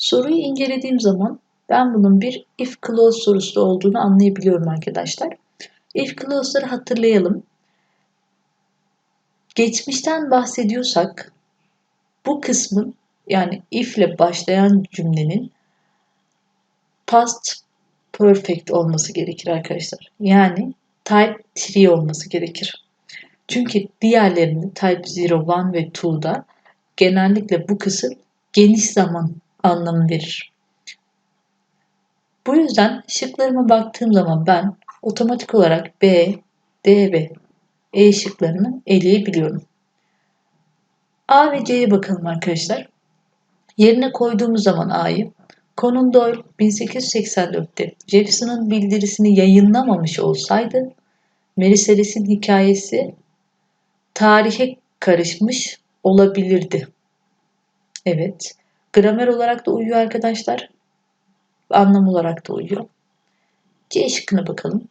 Soruyu incelediğim zaman ben bunun bir if clause sorusu olduğunu anlayabiliyorum arkadaşlar. If clause'ları hatırlayalım. Geçmişten bahsediyorsak bu kısmın yani if ile başlayan cümlenin past perfect olması gerekir arkadaşlar. Yani type 3 olması gerekir. Çünkü diğerlerinde type 0, 1 ve 2'da genellikle bu kısım geniş zaman anlamı verir. Bu yüzden şıklarıma baktığım zaman ben otomatik olarak B, D ve E şıklarını eleyebiliyorum. A ve C'ye bakalım arkadaşlar. Yerine koyduğumuz zaman A'yı Conan Doyle 1884'te Jefferson'ın bildirisini yayınlamamış olsaydı Mary hikayesi tarihe karışmış olabilirdi. Evet. Gramer olarak da uyuyor arkadaşlar. Anlam olarak da uyuyor. C şıkkına bakalım.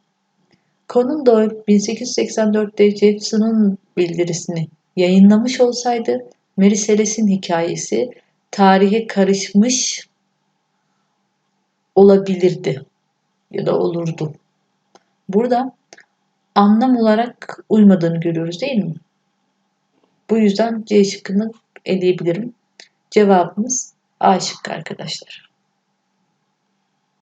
Conan Doyle 1884'te Jefferson'ın bildirisini yayınlamış olsaydı Mary Celeste'in hikayesi tarihe karışmış olabilirdi ya da olurdu. Burada anlam olarak uymadığını görüyoruz değil mi? Bu yüzden C şıkkını eleyebilirim. Cevabımız A şıkkı arkadaşlar.